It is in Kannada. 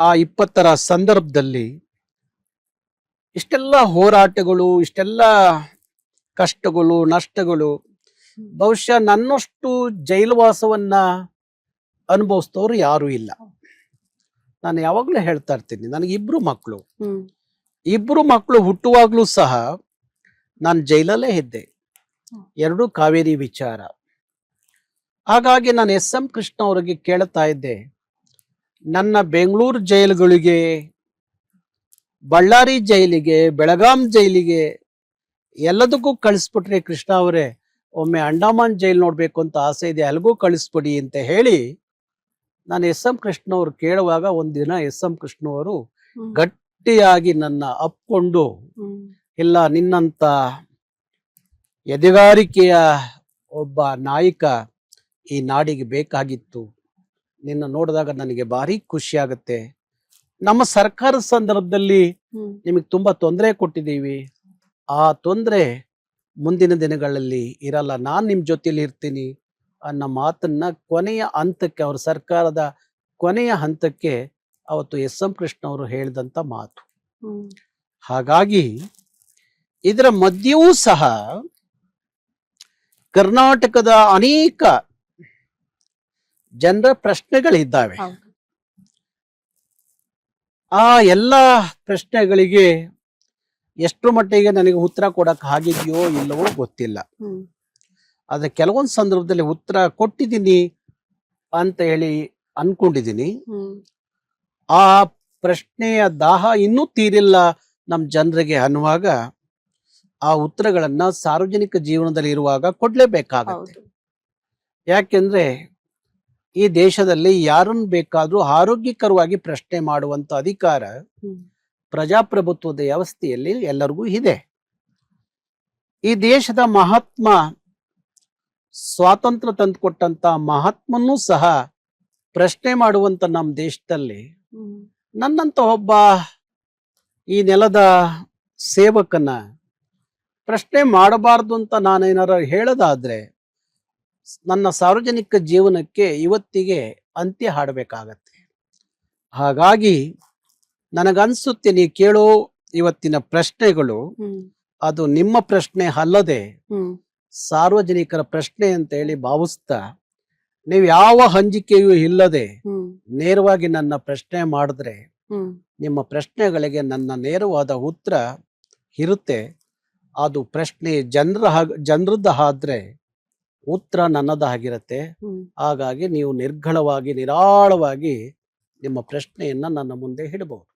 ಆ ಇಪ್ಪತ್ತರ ಸಂದರ್ಭದಲ್ಲಿ ಇಷ್ಟೆಲ್ಲ ಹೋರಾಟಗಳು ಇಷ್ಟೆಲ್ಲ ಕಷ್ಟಗಳು ನಷ್ಟಗಳು ಬಹುಶಃ ನನ್ನಷ್ಟು ಜೈಲುವಾಸವನ್ನ ಅನುಭವಿಸ್ತವ್ರು ಯಾರು ಇಲ್ಲ. ನಾನು ಯಾವಾಗಲೂ ಹೇಳ್ತಾ ಇರ್ತೀನಿ ನನಗೆ ಇಬ್ರು ಮಕ್ಕಳು ಇಬ್ರು ಮಕ್ಕಳು ಹುಟ್ಟುವಾಗ್ಲೂ ಸಹ ನಾನು ಜೈಲಲ್ಲೇ ಇದ್ದೆ. ಎರಡು ಕಾವೇರಿ ವಿಚಾರ. ಹಾಗಾಗಿ ನಾನು ಎಸ್ ಎಂ ಕೃಷ್ಣ ಅವರಿಗೆ ಕೇಳ್ತಾ ಇದ್ದೆ ನನ್ನ ಬೆಂಗಳೂರು ಜೈಲುಗಳಿಗೆ ಬಳ್ಳಾರಿ ಜೈಲಿಗೆ ಬೆಳಗಾಂ ಜೈಲಿಗೆ ಎಲ್ಲದಕ್ಕೂ ಕಳಿಸ್ಬಿಟ್ರೆ ಕೃಷ್ಣ ಅವರೇ ಒಮ್ಮೆ ಅಂಡಮಾನ್ ಜೈಲ್ ನೋಡಬೇಕು ಅಂತ ಆಸೆ ಇದೆ ಅಲ್ಲಿಗೂ ಕಳಿಸ್ಬಿಡಿ ಅಂತ ಹೇಳಿ ನಾನು ಎಸ್ ಎಂ ಕೃಷ್ಣ ಅವರು ಕೇಳುವಾಗ ಒಂದಿನ ಎಸ್ ಎಂ ಕೃಷ್ಣ ಅವರು ಗಟ್ಟಿಯಾಗಿ ನನ್ನ ಅಪ್ಕೊಂಡು ಇಲ್ಲ ನಿನ್ನಂತ ಎದೆಗಾರಿಕೆಯ ಒಬ್ಬ ನಾಯಕ ಈ ನಾಡಿಗೆ ಬೇಕಾಗಿತ್ತು. ನಿನ್ನ ನೋಡಿದಾಗ ನನಗೆ ಭಾರಿ ಖುಷಿ ಆಗುತ್ತೆ. ನಮ್ಮ ಸರ್ಕಾರದ ಸಂದರ್ಭದಲ್ಲಿ ನಿಮಗೆ ತುಂಬಾ ತೊಂದರೆ ಕೊಟ್ಟಿದ್ದೀವಿ. ಆ ತೊಂದರೆ ಮುಂದಿನ ದಿನಗಳಲ್ಲಿ ಇರಲ್ಲ. ನಾನು ನಿಮ್ಮ ಜೊತೆಲಿ ಇರ್ತೀನಿ ಅನ್ನೋ ಮಾತನ್ನ ಕೊನೆಯ ಹಂತಕ್ಕೆ ಅವ್ರ ಸರ್ಕಾರದ ಕೊನೆಯ ಹಂತಕ್ಕೆ ಅವತ್ತು ಎಸ್ ಎಂ ಕೃಷ್ಣ ಅವರು ಹೇಳಿದಂತ ಮಾತು. ಹಾಗಾಗಿ ಇದರ ಮಧ್ಯೆಯೂ ಸಹ ಕರ್ನಾಟಕದ ಅನೇಕ ಜನರ ಪ್ರಶ್ನೆಗಳಿದ್ದಾವೆ. ಆ ಎಲ್ಲ ಪ್ರಶ್ನೆಗಳಿಗೆ ಎಷ್ಟು ಮಟ್ಟಿಗೆ ನನಗೆ ಉತ್ತರ ಕೊಡಕ್ಕೆ ಆಗಿದೆಯೋ ಇಲ್ಲವೋ ಗೊತ್ತಿಲ್ಲ. ಆದ್ರೆ ಕೆಲವೊಂದು ಸಂದರ್ಭದಲ್ಲಿ ಉತ್ತರ ಕೊಟ್ಟಿದ್ದೀನಿ ಅಂತ ಹೇಳಿ ಅನ್ಕೊಂಡಿದ್ದೀನಿ. ಆ ಪ್ರಶ್ನೆಯ ದಾಹ ಇನ್ನೂ ತೀರಿಲ್ಲ ನಮ್ಮ ಜನರಿಗೆ ಅನ್ನುವಾಗ ಆ ಉತ್ತರಗಳನ್ನ ಸಾರ್ವಜನಿಕ ಜೀವನದಲ್ಲಿ ಇರುವಾಗ ಕೊಡ್ಲೇಬೇಕಾಗುತ್ತೆ. ಯಾಕೆಂದ್ರೆ ಈ ದೇಶದಲ್ಲಿ ಯಾರನ್ನು ಬೇಕಾದ್ರೂ ಆರೋಗ್ಯಕರವಾಗಿ ಪ್ರಶ್ನೆ ಮಾಡುವಂತ ಅಧಿಕಾರ ಪ್ರಜಾಪ್ರಭುತ್ವದ ವ್ಯವಸ್ಥೆಯಲ್ಲಿ ಎಲ್ಲರಿಗೂ ಇದೆ. ಈ ದೇಶದ ಮಹಾತ್ಮ ಸ್ವಾತಂತ್ರ್ಯ ತಂದುಕೊಟ್ಟಂತ ಮಹಾತ್ಮನೂ ಸಹ ಪ್ರಶ್ನೆ ಮಾಡುವಂತ ನಮ್ಮ ದೇಶದಲ್ಲಿ ನನ್ನಂತ ಒಬ್ಬ ಈ ನೆಲದ ಸೇವಕನ ಪ್ರಶ್ನೆ ಮಾಡಬಾರ್ದು ಅಂತ ನಾನೇನಾರ ಹೇಳೋದಾದ್ರೆ ನನ್ನ ಸಾರ್ವಜನಿಕ ಜೀವನಕ್ಕೆ ಇವತ್ತಿಗೆ ಅಂತ್ಯ ಹಾಡಬೇಕಾಗತ್ತೆ. ಹಾಗಾಗಿ ನನಗನ್ಸುತ್ತೆ ನೀವು ಕೇಳೋ ಇವತ್ತಿನ ಪ್ರಶ್ನೆಗಳು ಅದು ನಿಮ್ಮ ಪ್ರಶ್ನೆ ಅಲ್ಲದೆ ಸಾರ್ವಜನಿಕರ ಪ್ರಶ್ನೆ ಅಂತ ಹೇಳಿ ಭಾವಿಸ್ತಾ ನೀವು ಯಾವ ಹಂಜಿಕೆಯೂ ಇಲ್ಲದೆ ನೇರವಾಗಿ ನನ್ನ ಪ್ರಶ್ನೆ ಮಾಡಿದ್ರೆ ನಿಮ್ಮ ಪ್ರಶ್ನೆಗಳಿಗೆ ನನ್ನ ನೇರವಾದ ಉತ್ತರ ಇರುತ್ತೆ. ಅದು ಪ್ರಶ್ನೆ ಜನರ ಜನರದ್ದು ಆದ್ರೆ ಉತ್ತರ ನನ್ನದಾಗಿರುತ್ತೆ ಹಾಗಾಗಿ ನೀವು ನಿರ್ಘಳವಾಗಿ ನಿರಾಳವಾಗಿ ನಿಮ್ಮ ಪ್ರಶ್ನೆಯನ್ನ ನನ್ನ ಮುಂದೆ ಇಡಬಹುದು.